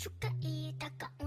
ชุกะอีตะกะอุ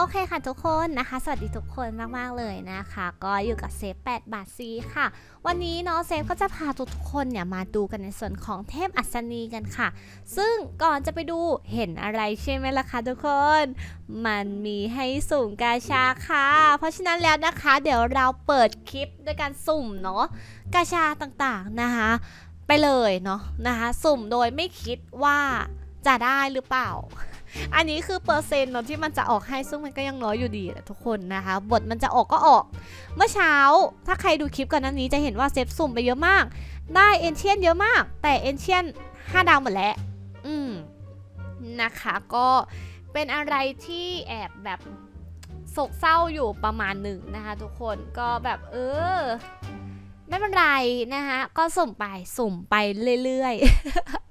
โอเคค่ะทุกคนนะคะ สวัสดีทุกคนมากๆเลยนะคะ ก็อยู่กับเซฟ8บาทซีค่ะ วันนี้เนาะเซฟก็จะพาทุกคนเนี่ยมาดูกันในส่วนของเทพอัศนีกันค่ะ ซึ่งก่อนจะไปดูเห็นอะไรใช่ไหมล่ะคะทุกคน มันมีให้สุ่มกาชาค่ะ เพราะฉะนั้นแล้วนะคะ เดี๋ยวเราเปิดคลิปด้วยการสุ่มเนาะกาชาต่างๆนะคะ ไปเลยเนาะนะคะ สุ่มโดยไม่คิดว่าจะได้หรือเปล่า อันนี้คือเปอร์เซ็นต์เนาะที่มันจะออกให้ซึ่งมันก็ยังน้อยอยู่ดีแหละทุกคนนะคะ บทมันจะออกก็ออก เมื่อเช้าถ้าใครดูคลิปก่อนหน้านี้จะเห็นว่าเซฟสุ่มไปเยอะมาก ได้เอนเชียนเยอะมาก แต่เอนเชียน5ดาวหมดแล้ว อืมนะคะก็เป็นอะไรที่แอบแบบโศกเศร้าอยู่ประมาณหนึ่งนะคะ ทุกคนก็แบบเออ ไม่เป็นไรนะคะก็สุ่มไปสุ่มไปเรื่อยๆ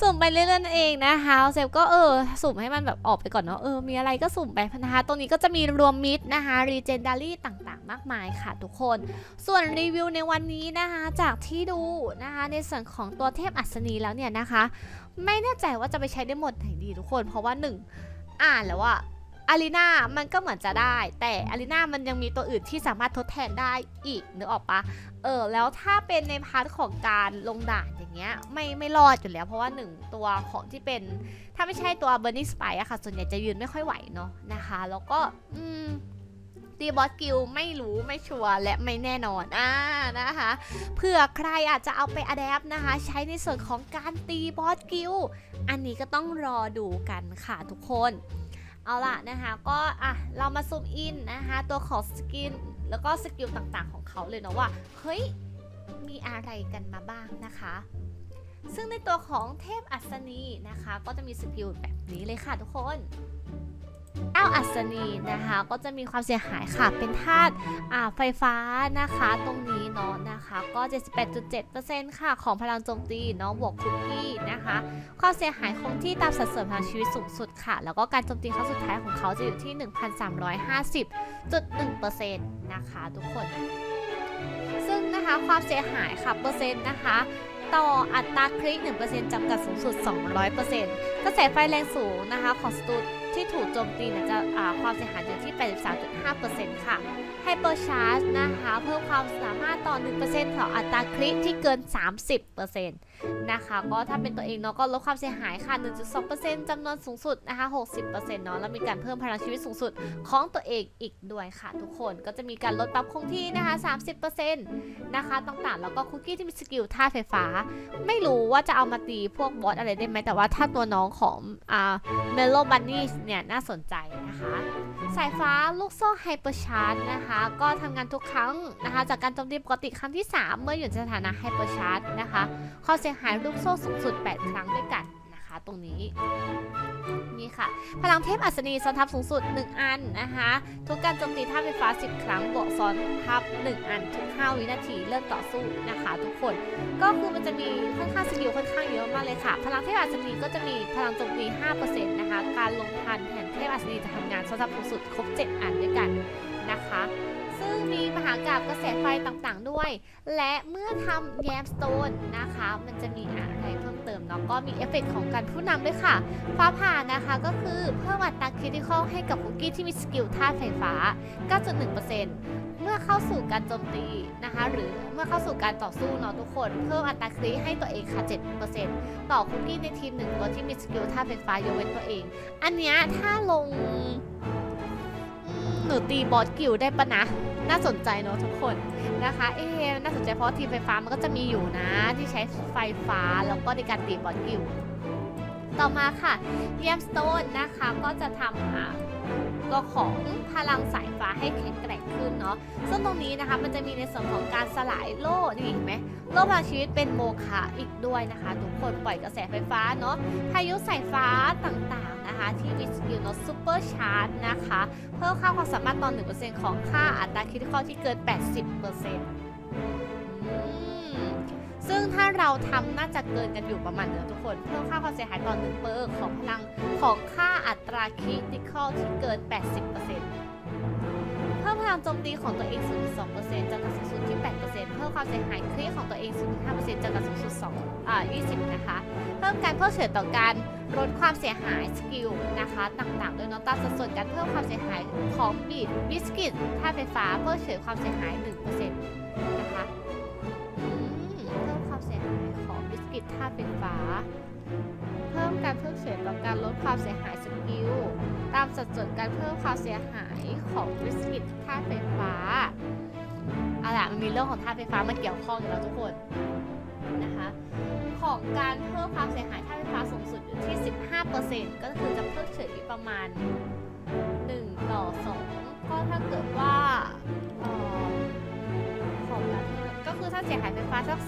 สุ่มไปเรื่อยๆนั่นเองนะคะเซฟก็เออสุ่มให้มันแบบออกไปก่อนเนาะเออมีอะไรก็สุ่มไปนะคะตรงนี้ก็จะมีรวมมิตรนะคะรีเจนดารี่ต่างๆ มากมายค่ะทุกคน ส่วนรีวิวในวันนี้นะคะจากที่ดูนะคะในส่วนของตัวเทพอัศนีแล้วเนี่ยนะคะ ไม่แน่ใจว่าจะไปใช้ได้หมดไหนดีทุกคน เพราะว่าหนึ่งอ่านแล้วว่า อารีนามันก็เหมือนจะได้ แต่อารีนามันยังมีตัวอื่นที่สามารถทดแทนได้อีกนึกออกปะเออแล้วถ้าเป็นในพาร์ทของการลงด่านอย่างเงี้ยไม่ไม่รอดอยู่แล้ว เพราะว่าหนึ่งตัวของที่เป็น ถ้าไม่ใช่ตัว Burning Spy อะค่ะ ส่วนใหญ่จะยืนไม่ค่อยไหวเนาะนะคะ แล้วก็อืมตีบอสกิลไม่รู้ไม่ชัวร์และไม่แน่นอนอ่านะคะเผื่อใครอาจจะเอาไปอัดแอปนะคะ ใช้ในส่วนของการตีบอสกิลอันนี้ก็ต้องรอดูกันค่ะทุกคน เอาล่ะนะคะก็อะเรามาซูมอินนะคะตัวของสกินแล้วก็สกิลต่างๆของเขาเลยเนาะว่าเฮ้ยมีอะไรกันมาบ้างนะคะ ซึ่งในตัวของเทพอัศนีนะคะ ก็จะมีสกิลแบบนี้เลยค่ะทุกคน เอ้าอัศนีนะคะ ก็จะมีความเสียหายค่ะ เป็นธาตุไฟฟ้านะคะ ตรงนี้เนาะนะคะ ก็ 78.7%ค่ะ ของพลังโจมตีเนาะบวกคุกกี้นะคะ ความเสียหายคงที่ตามสัดส่วนพลังชีวิตสูงสุดค่ะ แล้วก็การโจมตีครั้งสุดท้ายของเขาจะอยู่ที่ 1,350.1%นะคะ ทุกคน ซึ่งนะคะความเสียหายค่ะเปอร์เซ็นต์นะคะต่ออัตราคลิก1%จำกัดสูงสุด 200%กระแสไฟแรงสูงนะคะของสตูด ที่ถูกโจมตีจะความเสียหายอยู่ที่ 83.5%ค่ะไฮเปอร์ชาร์จนะคะ เพิ่มความสามารถต่อ1%ของอัตราคลิกที่เกิน 30%นะคะ ก็ถ้าเป็นตัวเองเนาะก็ลดความเสียหายค่ะ 1.2%จำนวนสูงสุดนะคะ 60%เนาะแล้วมีการเพิ่มพลังชีวิตสูงสุดของตัวเองอีกด้วยค่ะ ทุกคนก็จะมีการลดปรับคงที่นะคะ 30%นะคะต่างๆ แล้วก็คุกกี้ที่มีสกิลท่าไฟฟ้า ไม่รู้ว่าจะเอามาตีพวกบอสอะไรได้ไหมแต่ว่าถ้าตัวน้องของอ่าเมโลบันนี่เนี่ยน่าสนใจนะคะ สายฟ้าลูกโซ่ไฮเปอร์ชาร์จนะคะ ก็ทำงานทุกครั้งนะคะ จากการโจมตีปกติครั้งที่ 3 เมื่ออยู่ในสถานะไฮเปอร์ชาร์จนะคะข้อเสียหายลูกโซ่สูงสุด 8 ครั้งด้วยกัน นะคะตรงนี้นี่ค่ะ พลังเทพอัศนีซ้อนทับสูงสุด 1 อันนะคะทุกการโจมตีท่าไฟฟ้า 10 ครั้งบวกซ้อนทับ 1 อันทุก 5 วินาทีเริ่มต่อสู้นะคะ ทุกคนก็คือมันจะมีค่อนข้างสกิลค่อนข้างเยอะมากเลยค่ะ พลังเทพอัศนีก็จะมีพลังโจมตี 5%นะคะการลงทันแผ่นเทพอัศนีจะทำงานซ้อนทับสูงสุดครบ 7 อันด้วยกันนะคะ ซึ่งมีมหากราบกระแสไฟต่างๆด้วย และเมื่อทำแยมสโตนนะคะ มันจะมีอะไรเพิ่มเติมเนาะก็มีเอฟเฟกต์ของการผู้นำด้วยค่ะ ฟ้าผ่านะคะก็คือเพิ่มอัตราคริติคอลให้กับคุกกี้ที่มีสกิลธาตุไฟฟ้า 9.1%เมื่อเข้าสู่การโจมตีนะคะ หรือเมื่อเข้าสู่การต่อสู้เนาะทุกคน เพิ่มอัตราคริให้ตัวเองค่ะ 7%ต่อคุกกี้ในทีมหนึ่งตัวที่มีสกิลธาตุไฟฟ้ายกเว้นตัวเอง อันเนี้ยถ้าลง หนูตีบอสกิลได้ปะนะ น่าสนใจเนาะทุกคนนะคะ เอ๊น่าสนใจเพราะทีมไฟฟ้ามันก็จะมีอยู่นะ ที่ใช้ไฟฟ้าแล้วก็ในการตีบอสกิลต่อมาค่ะเยมสโตนนะคะก็จะทำอ่าตัวของพลังสายฟ้าให้แข็งแกร่งขึ้นเนาะ ซึ่งตรงนี้นะคะมันจะมีในส่วนของการสลายโล่นี่เห็นไหมโล่พลังชีวิตเป็นโมฆะอีกด้วยนะคะ ทุกคนปล่อยกระแสไฟฟ้าเนาะ พายุสายฟ้าต่าง นะคะที่วิสกิลโนซูเปอร์ชาร์จนะคะ เพิ่มค่าความสามารถตอน 1%ของค่าอัตราคิดข้อที่เกิน 80%อืมซึ่งถ้าเราทำน่าจะเกินกันอยู่ประมาณเนี้ยทุกคน เพิ่มค่าความเสียหายต่อ1เปอร์ของพลังของค่าอัตราคิดข้อที่เกิน 80%เพิ่มพลังโจมตีของตัวเอง0.2%จากการสูงสุดที่ 8%เพิ่มความเสียหายคริของตัวเอง0.5%จากการสูงสุด2อ่า20 นะคะ เพิ่มการเพิ่มเฉยต่อการลดความเสียหายสกิลนะคะต่างๆโดยนอะตามสัดส่วนการเพิ่มความเสียหายของบีดบิสกิตท่าไฟฟ้าเพิ่มเฉยความเสียหาย 1%นะคะอืมเพิ่มความเสียหายของบิสกิตท่าไฟฟ้า เพิ่มการเพิ่มเฉยต่อการลดความเสียหายสกิลตามสัดส่วนการเพิ่มความเสียหายของบิสกิตท่าไฟฟ้าเอาล่ะมันมีเรื่องของท่าไฟฟ้ามาเกี่ยวข้องอยู่แล้วทุกคนนะคะของการเพิ่มความเสียหายท่าไฟฟ้าสูงสุดอยู่ที่ 15%ก็คือจะเพิ่มเฉยอยู่ประมาณ 1 ต่อ 2 ก็ถ้าเกิดว่าเอ่อของการเพิ่ม คือถ้าเสียหายไฟฟ้าสัก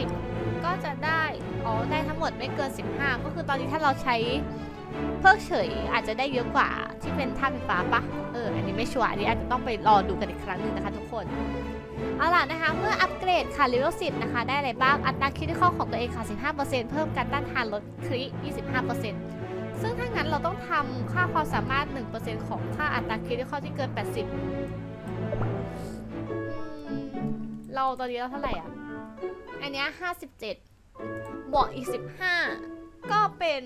30 ก็จะได้ อ๋อ ได้ทั้งหมดไม่เกิน 15 ก็คือตอนนี้ถ้าเราใช้เพิกเฉยอาจจะได้เยอะกว่าที่เป็นท่าไฟฟ้าปะเออ อันนี้ไม่ชัวร์ อันนี้อาจจะต้องไปรอดูกันอีกครั้งหนึ่งนะคะทุกคน เอาล่ะนะคะ เมื่ออัปเกรดค่ะเลเวล10 นะคะ ได้อะไรบ้าง อัตราคิดข้อของตัวเองค่ะ 15%เพิ่มการต้านทานลดคริ25%ซึ่งถ้างั้นเราต้องทำค่าความสามารถ 1%ของค่าอัตราคิดข้อที่เกิน 80 เราตอนนี้เราเท่าไหร่อะ อันเนี้ย57บเจ็ดบวกอีก15ก็เป็น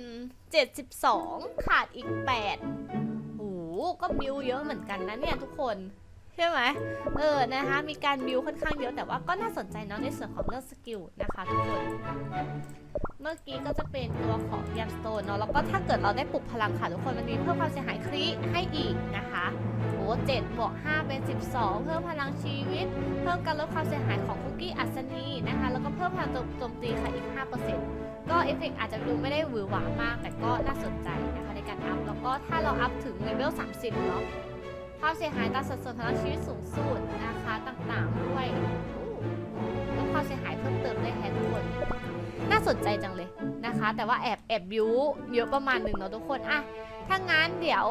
72ขาดอีก8โอ้ก็บิวเยอะเหมือนกันนะเนี่ยทุกคนใช่ไหมเออ นะคะ มีการบิวค่อนข้างเยอะ แต่ว่าก็น่าสนใจเนาะในส่วนของเรื่องสกิลนะคะทุกคน เมื่อกี้ก็จะเป็นตัวของยามสโตนเนาะ แล้วก็ถ้าเกิดเราได้ปลุกพลังค่ะทุกคน มันมีเพิ่มความเสียหายคริให้อีกนะคะ โอ้เจ็ดบวกห้าเป็น 12 เพิ่มพลังชีวิต เพิ่มการลดความเสียหายของคุกกี้อัศนีนะคะ แล้วก็เพิ่มพลังโจมตีค่ะอีก 5%ก็เอฟเฟกต์อาจจะดูไม่ได้หวือหวามาก แต่ก็น่าสนใจนะคะในการอัพ แล้วก็ถ้าเราอัพถึงเลเวล 30 เนาะความเสียหายตามสัดส่วนพลังชีวิตสูงสุดนะคะต่างๆด้วยแลดความเสียหายเพิ่มเติมด้วยแฮทุกคน น่าสนใจจังเลยนะคะ แต่ว่าแอบแอบยูเยอะประมาณหนึ่งเนาะทุกคนอะถ้างั้นเดี๋ยว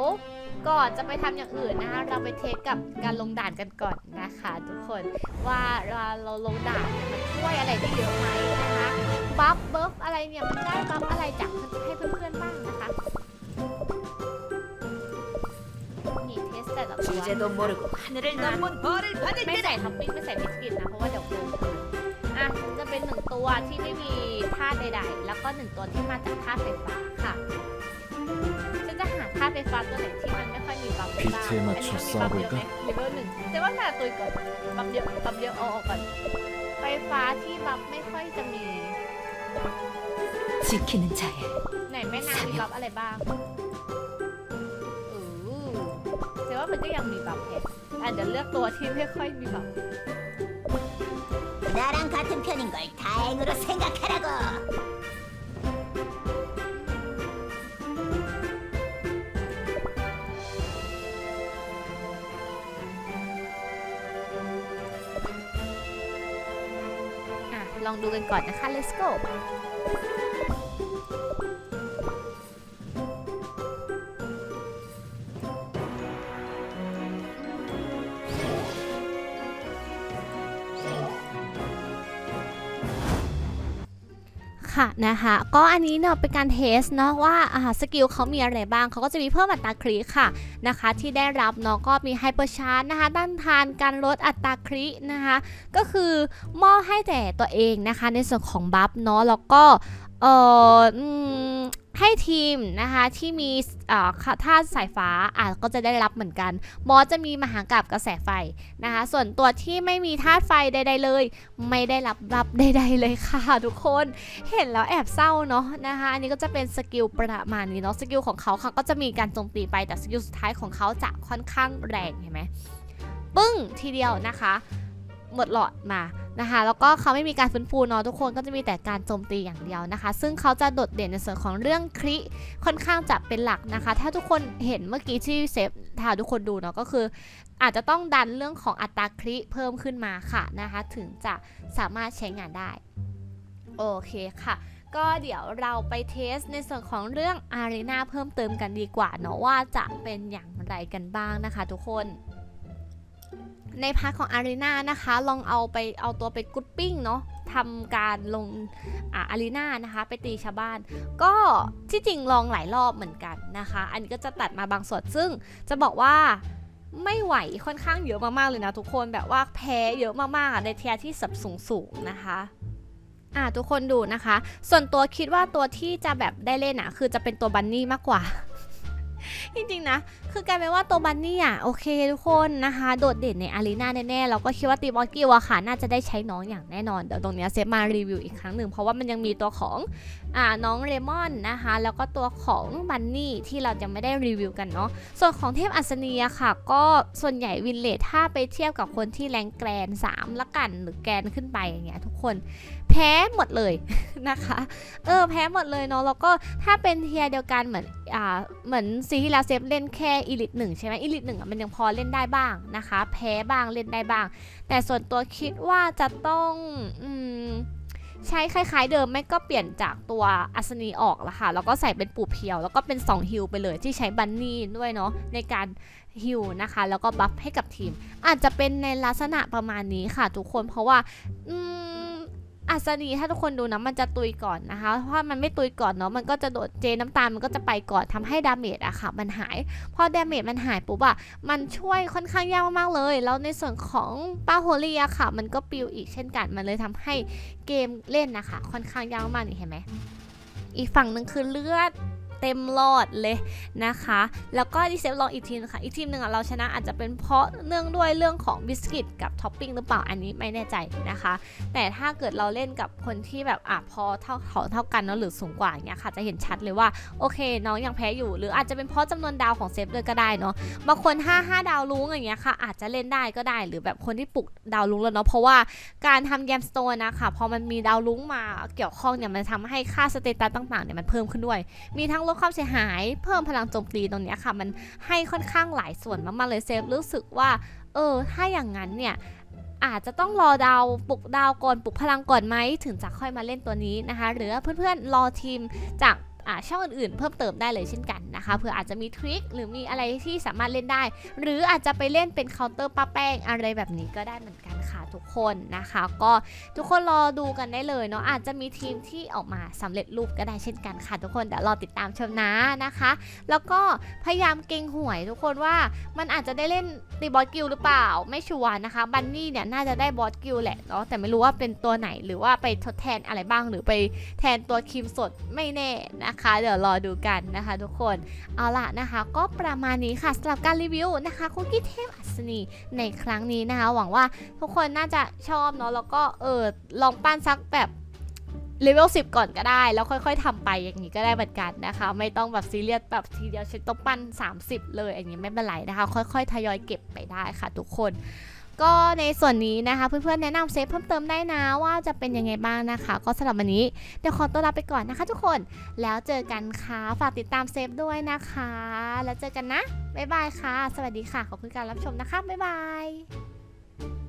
ก่อนจะไปทำอย่างอื่นนะคะเราไปเทสกับการลงด่านกันก่อนนะคะ ทุกคนว่าเราเราลงด่านเนี่ยมันช่วยอะไรได้เยอะไหมนะคะบัฟเบิฟอะไรเนี่ยมันได้บัฟอะไรจากให้เพื่อนๆบ้างนะคะนี่เทสแต่ละตัวไม่ใส่ท็อปปิ้งไม่ใส่บิสกิตนะเพราะว่าเดี๋ยวโกงอะ เป็นหนึ่งตัวที่ไม่มีธาตุใดๆ แล้วก็หนึ่งตัวที่มาจากธาตุไฟฟ้าค่ะฉันจะหาธาตุไฟฟ้าตัวไหนที่มันไม่ค่อยมีบัฟบ้าง พีเทมา อันนี้มันมี ชอ บั บ ฟ เบอ เย ร์ อะ ก็ ไหมเลเวลหนึ่งแต่ว่าแต่ตุยก่อนบัฟเยอะบัฟเยอะเอาออกก่อนไฟฟ้าที่บัฟไม่ค่อยจะมี 지키는 자의 ไหนแม่นางมีบัฟอะไรบ้างอือแต่ว่ามันก็ยังมีบัฟแฮะอ่ะเดี๋ยวเลือกตัวที่ไม่ค่อยมีบัฟ 나랑 같은 편인 걸 다행으로 생각하라고. อ่ะ ลองดูกันก่อนนะคะ let's go ค่ะนะคะก็อันนี้เนาะเป็นการเทสเนาะว่าอ่าสกิลเขามีอะไรบ้างเขาก็จะมีเพิ่มอัตราคริค่ะนะคะ ที่ได้รับเนาะก็มีไฮเปอร์ชาร์จนะคะต้านทานการลดอัตราครินะคะ ก็คือมอบให้แต่ตัวเองนะคะในส่วนของบัฟเนาะแล้วก็ เอ่อให้ทีมนะคะที่มีอ่าธาตุสายฟ้าอะก็จะได้รับเหมือนกัน มอสจะมีมหากราบกระแสไฟนะคะ ส่วนตัวที่ไม่มีธาตุไฟใดๆเลย ไม่ได้รับรับใดๆเลยค่ะทุกคนเห็นแล้วแอบเศร้าเนาะนะคะ อันนี้ก็จะเป็นสกิลประมาณนี้เนาะสกิลของเขาค่ะก็จะมีการโจมตีไปแต่สกิลสุดท้ายของเขาจะค่อนข้างแรงเห็นไหมปึ้งทีเดียวนะคะ หมดหลอดมานะคะแล้วก็เขาไม่มีการฟื้นฟูเนาะทุกคนก็จะมีแต่การโจมตีอย่างเดียวนะคะ ซึ่งเขาจะโดดเด่นในส่วนของเรื่องคริค่อนข้างจะเป็นหลักนะคะ ถ้าทุกคนเห็นเมื่อกี้ที่เซฟถ้าทุกคนดูเนาะก็คือ อาจจะต้องดันเรื่องของอัตราคริเพิ่มขึ้นมาค่ะนะคะ ถึงจะสามารถใช้งานได้โอเคค่ะก็เดี๋ยวเราไปเทสในส่วนของเรื่องอารีนาเพิ่มเติมกันดีกว่าเนาะว่าจะเป็นอย่างไรกันบ้างนะคะทุกคน ในพาร์ทของอารีนานะคะ ลองเอาไปเอาตัวไปกุดปิ้งเนาะทำการลงอารีนานะคะ ไปตีชาวบ้าน ก็ที่จริงลองหลายรอบเหมือนกันนะคะ อันนี้ก็จะตัดมาบางส่วนซึ่งจะบอกว่าไม่ไหวค่อนข้างเยอะมากๆเลยนะทุกคนแบบว่าแพ้เยอะมากๆในเทียที่สับสูงๆนะคะอ่าทุกคนดูนะคะ ส่วนตัวคิดว่าตัวที่จะแบบได้เล่นอะคือจะเป็นตัวบันนี่มากกว่า จริงๆนะ คือกลายเป็นว่าตัวบันนี่อะโอเคทุกคนนะคะ โดดเด่นในอารีนาแน่ๆ เราก็คิดว่าตีบอสกิวอะค่ะ น่าจะได้ใช้น้องอย่างแน่นอน เดี๋ยวตรงเนี้ยเซฟมารีวิวอีกครั้งหนึ่ง เพราะว่ามันยังมีตัวของอ่าน้องเรมอนนะคะ แล้วก็ตัวของบันนี่ที่เรายังไม่ได้รีวิวกันเนาะ ส่วนของเทพอัศนีค่ะ ก็ส่วนใหญ่วินเลทถ้าไปเทียบกับคนที่แรงแกรน3ละกันหรือแกรนขึ้นไปอย่างเงี้ยทุกคนแพ้หมดเลยนะคะ เออแพ้หมดเลยเนาะ แล้วก็ถ้าเป็นเทียเดียวกันเหมือน อ่าเหมือนซีที่แล้วเซฟเล่นแค่อีลิทหนึ่งใช่ไหมอีลิทหนึ่งมันยังพอเล่นได้บ้างนะคะ แพ้บ้างเล่นได้บ้าง แต่ส่วนตัวคิดว่าจะต้องอืมใช้คล้ายๆเดิมไม่ก็เปลี่ยนจากตัวอัศนีออกละค่ะ แล้วก็ใส่เป็นปูเพียว แล้วก็เป็น 2 ฮิลไปเลยที่ใช้บันนี่ด้วยเนาะในการฮิลนะคะ แล้วก็บัฟให้กับทีม อาจจะเป็นในลักษณะประมาณนี้ค่ะทุกคนเพราะว่าอืม อัศนีถ้าทุกคนดูนะมันจะตุยก่อนนะคะ เพราะมันไม่ตุยก่อนเนาะมันก็จะโดดเจน้ำตาลมันก็จะไปก่อนทำให้ดาเมจอะค่ะ มันหาย พอดาเมจมันหายปุ๊บอะมันช่วยค่อนข้างยากมากๆเลย แล้วในส่วนของป้าโฮลี่อะค่ะ มันก็ปิวอีกเช่นกันมันเลยทำให้เกมเล่นนะคะ ค่อนข้างยากมากนี่เห็นไหมอีกฝั่งหนึ่งคือเลือด เต็มหลอดเลยนะคะ แล้วก็ดิเซฟลองอีกทีนึงค่ะอีกทีมหนึ่งเราชนะอาจจะเป็นเพราะเนื่องด้วยเรื่องของบิสกิตกับท็อปปิ้งหรือเปล่าอันนี้ไม่แน่ใจนะคะ แต่ถ้าเกิดเราเล่นกับคนที่แบบอะพอเท่าเขาเท่ากันเนาะหรือสูงกว่าอย่างเงี้ยค่ะจะเห็นชัดเลยว่าโอเคน้องยังแพ้อยู่ หรืออาจจะเป็นเพราะจำนวนดาวของเซฟเลยก็ได้เนาะบางคน 5 5 ดาวลุ้งอย่างเงี้ยค่ะ อาจจะเล่นได้ก็ได้ หรือแบบคนที่ปลุกดาวลุ้งแล้วเนาะเพราะว่าการทำแยมสโตนนะคะพอมันมีดาวลุ้งมาเกี่ยวข้องเนี่ยมันทำให้ค่าสเตตัสต่างๆเนี่ยมันเพิ่มขึ้นด้วย มีทั้งลดความเสียหาย เพิ่มพลังโจมตีตรงนี้ค่ะ มันให้ค่อนข้างหลายส่วนมากๆเลยเซฟรู้สึกว่า เออ ถ้าอย่างนั้นเนี่ยอาจจะต้องรอดาวปลุกดาวก่อนปลุกพลังก่อนไหมถึงจะค่อยมาเล่นตัวนี้นะคะ หรือเพื่อนๆรอทีมจาก ช่องอื่นๆเพิ่มเติมได้เลยเช่นกันนะคะเผื่ออาจจะมีทริคหรือมีอะไรที่สามารถเล่นได้ หรืออาจจะไปเล่นเป็นเคาน์เตอร์ป้าแป้งอะไรแบบนี้ก็ได้เหมือนกันค่ะทุกคนนะคะ ก็ทุกคนรอดูกันได้เลยเนาะอาจจะมีทีมที่ออกมาสำเร็จรูปก็ได้เช่นกันค่ะทุกคนเดี๋ยวรอติดตามชมนะนะคะ แล้วก็พยายามเก่งหวยทุกคนว่ามันอาจจะได้เล่นตีบอสกิลหรือเปล่าไม่ชัวร์นะคะบันนี่เนี่ยน่าจะได้บอสกิลแหละเนาะแต่ไม่รู้ว่าเป็นตัวไหนหรือว่าไปทดแทนอะไรบ้างหรือไปแทนตัวคิมสดไม่แน่นะคะเดี๋ยวรอดูกันนะคะทุกคน เอาล่ะนะคะ ก็ประมาณนี้ค่ะสำหรับการรีวิวนะคะคุกกี้เทพอัศนีในครั้งนี้นะคะ หวังว่าทุกคนน่าจะชอบเนาะแล้วก็เออลองปั้นสักแบบเลเวล10 ก่อนก็ได้ แล้วค่อยๆทำไปอย่างนี้ก็ได้เหมือนกันนะคะ ไม่ต้องแบบซีเรียสแบบทีเดียวฉันต้องปั้น 30 เลยอย่างนี้ไม่เป็นไรนะคะ ค่อยๆ ทยอยเก็บไปได้ค่ะทุกคน ก็ในส่วนนี้นะคะ เพื่อนๆแนะนำเซฟเพิ่มเติมได้นะว่าจะเป็นยังไงบ้างนะคะ ก็สำหรับวันนี้เดี๋ยวขอตัวลาไปก่อนนะคะ ทุกคนแล้วเจอกันค่ะฝากติดตามเซฟด้วยนะคะ แล้วเจอกันนะบ๊ายบายค่ะ สวัสดีค่ะขอบคุณการรับชมนะคะบ๊ายบาย